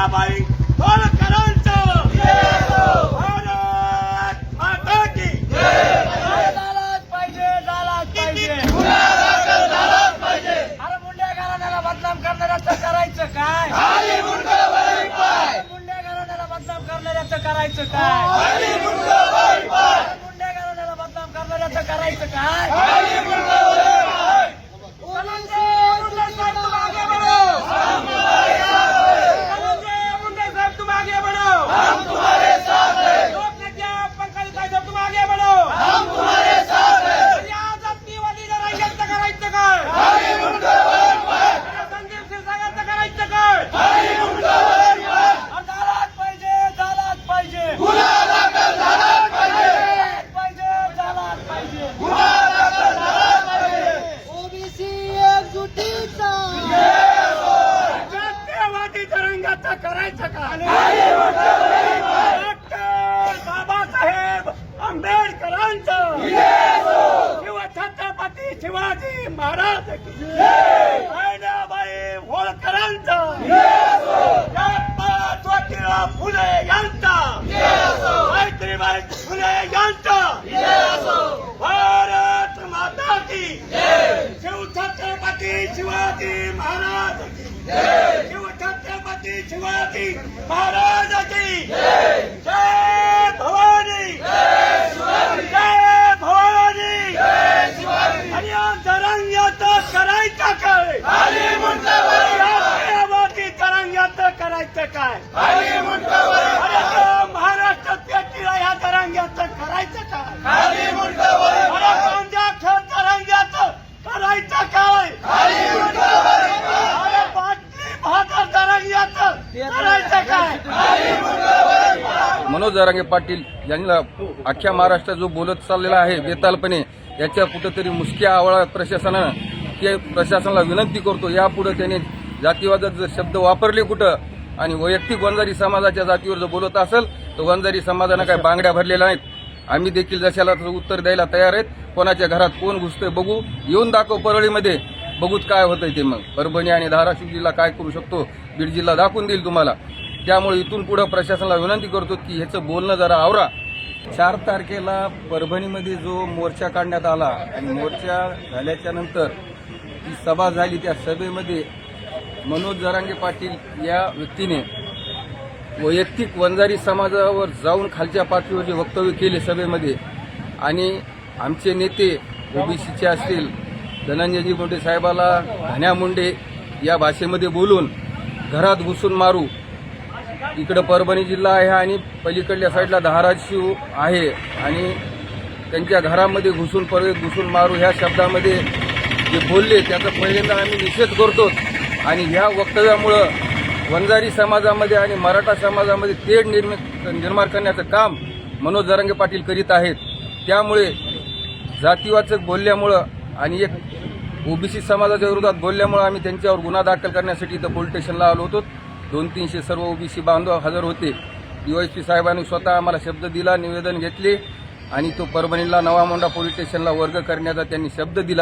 जिजाबाई होळकरांचं भारत पाहिजे झालाच पाहिजे. अरे मुंड्या घराण्याला बदनाम करायचं काय? अरे मुंड्या घराण्याला बदनाम करणाऱ्याचं करायचं काय? अरे मुंड्या घराण्याला बदनाम करणाऱ्याचं करायचं काय? बाबासाहेब आंबेडकरांचं. शिवछत्रपती शिवाजी महाराज. की बहिणाबाई होळकरांचं. जगन्नाथ ज्योतिराव फुले यांचा. सावित्रीबाई फुले यांचा. भारत माता की शिवछत्रपती शिवाजी महाराज. शिवछत्रपती शिवाजी महाराज की जय भवानी। जय भवानी। आणि तरंग्याचं करायचं काय? तरंग्याचं करायचं काय अरे तो महाराष्ट्र पेटीला या तरंग्याचं करायचं काय अरे पंजाबच्या तरंग्याचं करायचं काय अरे बाटली भाकर तरंग्याचं करायचं काय मनोज जरांगे पाटील यांना अख्ख्या महाराष्ट्रात जो बोलत चाललेला आहे बेतालपणे याच्या कुठंतरी मुसक्या आवळा प्रशासनानं ते प्रशासनाला विनंती करतो. यापुढे त्याने जातीवादात जर शब्द वापरले कुठं आणि वैयक्तिक वंजारी समाजाच्या जातीवर जर बोलत असेल तर वंजारी समाजानं काय बांगड्या भरलेल्या नाहीत. आम्ही देखील जशाला तसं उत्तर द्यायला तयार आहेत. कोणाच्या घरात कोण घुसतोय बघू. येऊन दाखव परळीमध्ये. बघूच काय होतंय ते मग. परभणी आणि धाराशिव जिल्हा काय करू शकतो? बीड जिल्हा दाखवून देईल तुम्हाला. त्यामुळे इथून पुढे प्रशासनाला विनंती करतो की ह्याचं बोलणं जरा आवरा. चार तारखेला परभणीमध्ये जो मोर्चा काढण्यात आला आणि मोर्चा झाल्याच्यानंतर जी सभा झाली त्या सभेमध्ये मनोज जरांगे पाटील या व्यक्तीने वैयक्तिक वंजारी समाजावर जाऊन खालच्या पातळीवर जे वक्तव्य केले सभेमध्ये आणि आमचे नेते ओबीसीचे असतील धनंजयजी मुंडे साहेबाला घाण्या मुंडे या भाषेमध्ये बोलून घरात घुसून मारू इकडं परभणी जिल्हा आहे आणि पलीकडल्या साईडला धाराशिव आहे. आणि त्यांच्या घरामध्ये घुसून परवे घुसून मारू ह्या शब्दामध्ये जे बोलले त्याचा पहिल्यांदा आम्ही निषेध करतो. आणि ह्या वक्तव्यामुळं वंजारी समाजामध्ये आणि मराठा समाजामध्ये तेढ निर्मित निर्माण करण्याचं काम मनोज जरांगे पाटील करीत आहेत. त्यामुळे जातीवाचक बोलल्यामुळं आणि एक ओबीसी समाजाच्या विरोधात बोलल्यामुळं आम्ही त्यांच्यावर गुन्हा दाखल करण्यासाठी इथं पोलीस स्टेशनला आलो होतो. दोन तीनशे सर्व ओबीसी बांधव हजर होते. डीवायसपी साहेबांनी स्वतः आम्हाला शब्द दिला निवेदन घेतले आणि तो परभणीला नवामोंडा पोलीस स्टेशनला वर्ग करण्याचा त्यांनी शब्द दिला.